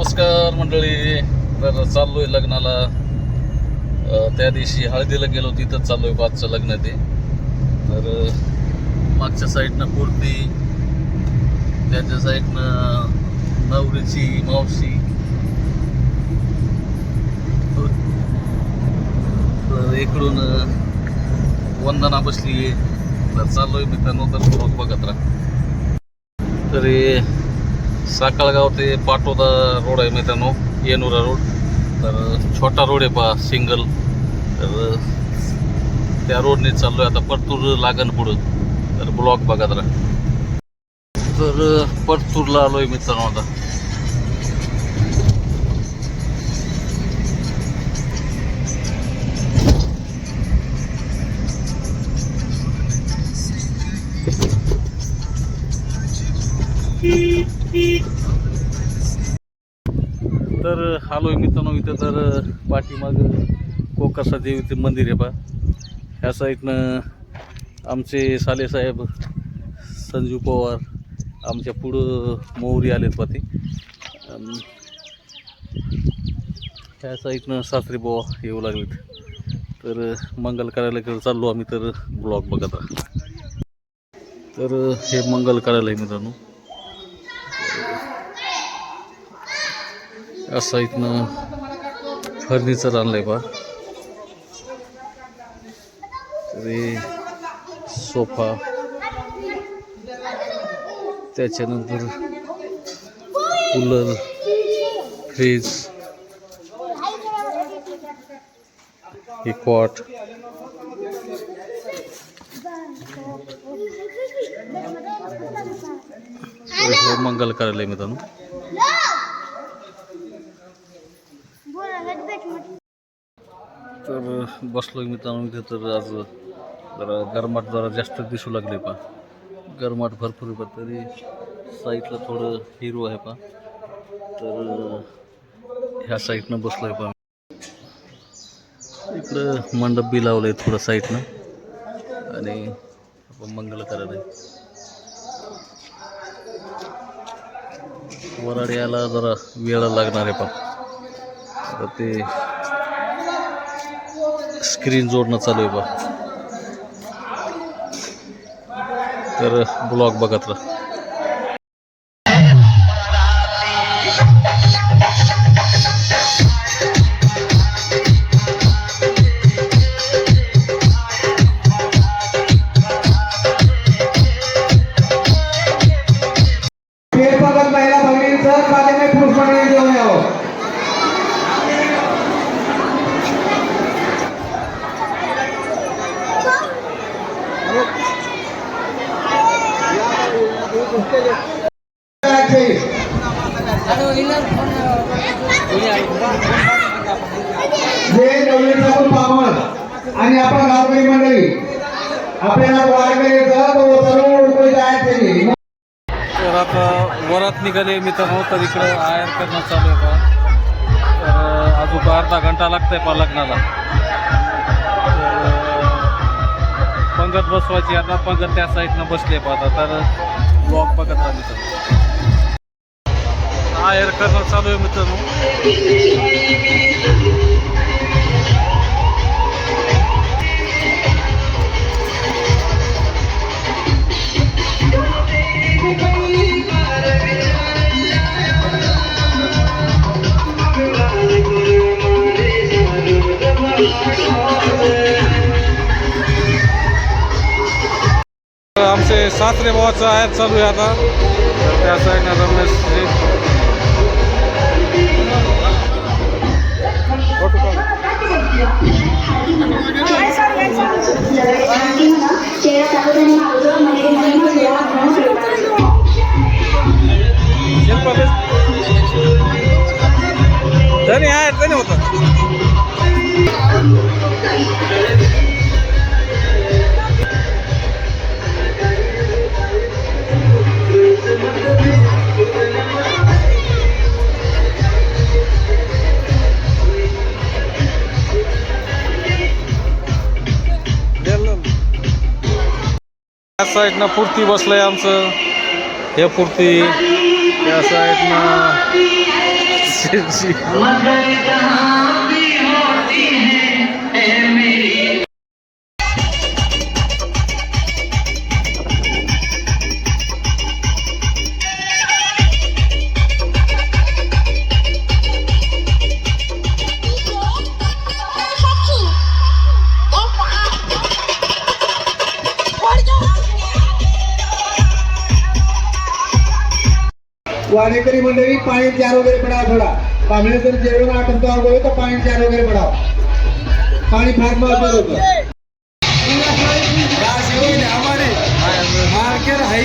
नमस्कार मंडळी. तर चाललोय लग्नाला. त्या दिवशी हळदीला गेलो तिथं चाललोय पाचचं लग्न ते. तर मागच्या साईडनं कुर्ती त्याच्या साईडनं नवरीची मावशी. तर इकडून वंदना बसली तर चाललोय मित्रांनो तर बघत राहा. तरी साखळगाव ते पाटोदा रोड आहे मित्रांनो येनुरा रोड. तर छोटा रोड आहे पहा सिंगल तर त्या रोडने चाललोय आता परतूर लागण पुढं. तर ब्लॉक बघा राहा तर परतूरला आलोय मित्रांनो आता. Hmm. तर आलोय मित्रांनो इथं तर पाठीमाग कोकासा देवीचे मंदिर आहे बा. ह्या साईडनं आमचे सालेसाहेब संजू पवार आमच्या पुढं मोहरी आलेत बा ते. ह्या साईडनं सासरी बुवा येऊ लागलेत. तर मंगल कार्यालयाकडे चाललो आम्ही तर ब्लॉग बघत तर हे मंगल कार्यालय मित्रांनो. या साईडनं फर्निचर आणलंय पा तरी सोफा. त्याच्यानंतर कूलर फ्रीज ही कॉट हे मंगल कार्यालय मित्रांनो. तर बसलो मित्रांनो इथे तर आज जरा गरमाट जरा जास्त दिसू लागले पा गरमाट भरपूर आहे पा तरी साईडला थोडं हिरो आहे पा तर ह्या साईडनं बसलो आहे पा इकडं मंडप बी लावलं आहे थोडं साईडनं. आणि आपण मंगल करायला आहे. वराड यायला जरा वेळ लागणार आहे पा ते स्क्रीन जोडणं चालू आहे बा तर ब्लॉग बघत राहा. फेरफटक तर आता वरात निघाले मित्रांनो हो तर इकडं आयर करणं चालू आहे का तर अजून अर्धा घंटा लागतंय पा लग्नाला. पंगत बसवायची आता पंगत त्या साईडनं बसले पाहता तर ब्लॉक बघत राहा मित्रांनो आयर करणं चालू आहे मित्रांनो. आमचे सासरे भावाचं आयर चालू आहे आता. तर त्या साईडनं रमेश या साईडनं पुरती बसलंय आमचं. हे पुरती. या साईडनं वाडेकरी मंडळी पाणी चार वगैरे पडावं थोडा. पाणी जर जेवण आठवतो आंघोळ तर पाणी चार वगैरे पडावं. पाणी फार महत्वाचं होतं. मार्केट हाय हे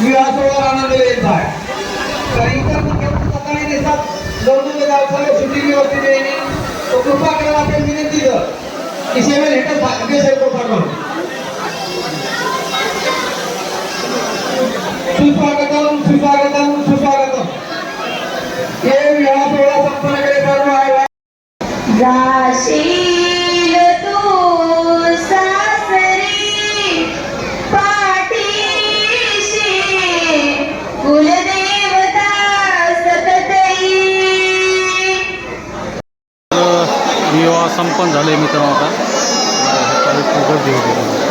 विवाह सोहळा आनंद येत आहे तर इतर सकाळी देशात जवळजवळ गावचा सुट्टी व्यवस्थित येणे तो कृपा करायला आपण विनंती कर की सेवेल हेटे भाग्य सेव कृपा करून सुस्वागतम सुस्वागतम सुस्वागतम हे विवाह सोहळा संपन्न केले सर्व आहे संपन्न झाले मित्रांनो आता. गर्दी होती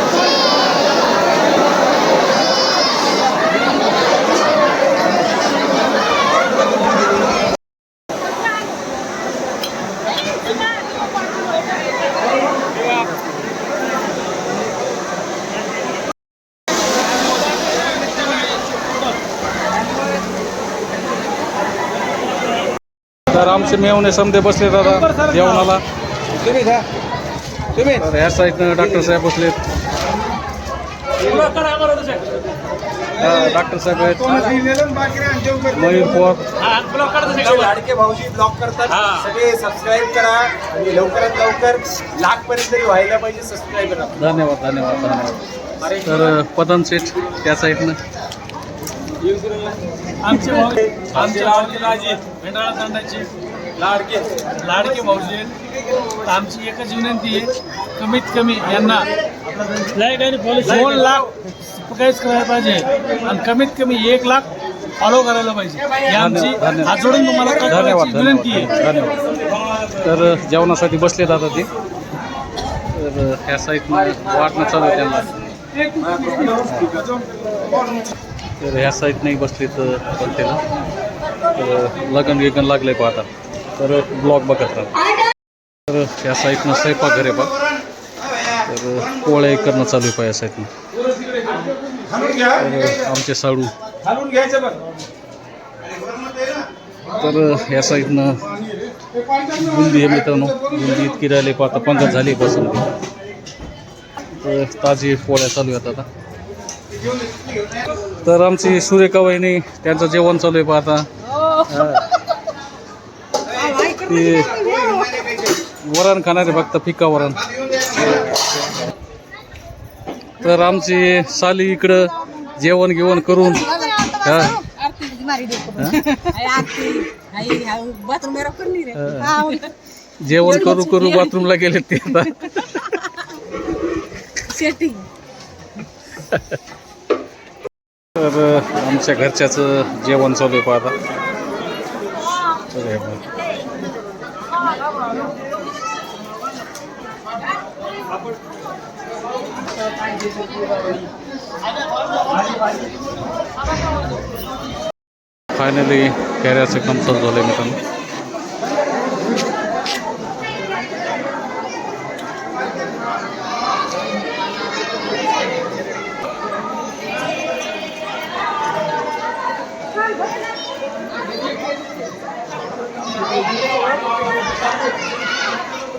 तर आमचे मेवणे समदे बसले दादा जेवणाला. तुम्ही जा तुम्ही? तर ह्या साईडनं डॉक्टर साहेब बसलेत हा, डॉक्टर साहेब आहेत. मयूर लाडके भाऊजी ब्लॉक करतात. सगळे सबस्क्राईब करा आणि लवकरात लवकर लाख पर्यंत तरी व्हायला पाहिजे सबस्क्राईब करा धन्यवाद धन्यवाद धन्यवाद. तर पदन सेठ त्या साईडनं आमचे भाऊ आमचे भेंडाळा तांडाचे लाडके लाडके भाऊजी. तर आमची एकच विनंती आहे कमीत कमी यांना दोन लाख काहीच करायला पाहिजे आणि कमीत कमी एक लाख फॉलो करायला पाहिजे. आमची धन्यवाद. हात जोडून तुम्हाला विनंती आहे? धन्यवाद. तर जेवणासाठी बसले दादा ते. तर ह्या साईडनं वाटणं चालू आहे त्यांना. तर ह्या साईडने बसलेत पंथेला तर लगन गिगन लागले पहा आता. तर ब्लॉग बघत राहा. तर ह्या साईडनं स्वयंपाक घरे बघ. तर पोळ्या करणं चालू आहे पहा या साईडनं तर आमचे साडू तर ह्या साईडनं बुंदी आहे मित्रांनो. बुंदी इतकी राहिली पाहता पंगत झाली पासून तर ताजी पोळ्या चालू आहेत आता. तर आमची सुरेखा वहिनी त्यांचं जेवण चालू आहे पाहता ते वरण खाणारे फक्त फिका वरण. तर आमची साली इकडं जेवण घेवण करून जेवण करू करू बाथरूमला गेले ते आता. तर आमच्या घरच्याचं जेवण चालू आहे पाहता फायनली कॅऱ्याचं काम चालू झालं मित्रांनो.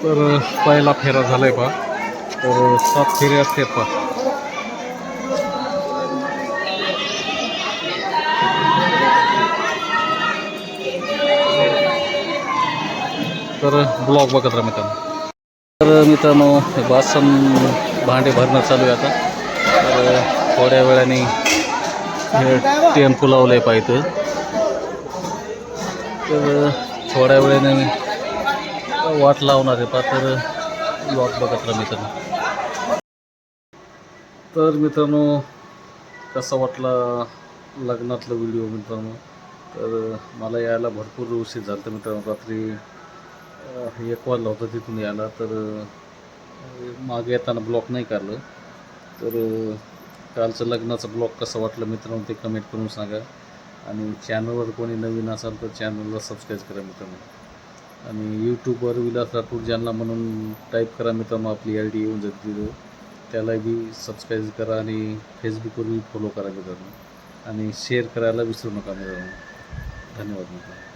तर पहिला फेरा झालाय पा तर सात फेरे असतात पा तर ब्लॉग बघत राहा मित्रांनो. तर मित्रांनो वासन बासन भांडे भरणं चालू आहे आता. तर थोड्या वेळाने हे टेम्पो लावलं आहे पाहिजे तर थोड्या वेळाने वाट लावणार आहे पा तर ब्लॉग बघत राहा मित्रांनो. तर मित्रांनो कसा वाटला लग्नातला व्हिडिओ मित्रांनो? तर मला यायला भरपूर उशीर झाला तर मित्रांनो रात्री एक वाजला होता तिथून यायला तर मागे येताना ब्लॉक नाही काढलं. तर कालचं लग्नाचं ब्लॉग कसं वाटलं मित्रांनो ते कमेंट करून सांगा. आणि चॅनलवर कोणी नवीन असाल तर चॅनलला सबस्क्राईब करा मित्रांनो. आणि यूट्यूबवर विलास राठोड ज्यांना म्हणून टाईप करा मित्रांनो आपली आय डी येऊन जाते तिथं. त्याला बी सबस्क्राईब करा आणि फेसबुकवर बी फॉलो करा मित्रांनो. आणि शेअर करायला विसरू नका मित्रांनो. धन्यवाद मित्रांनो.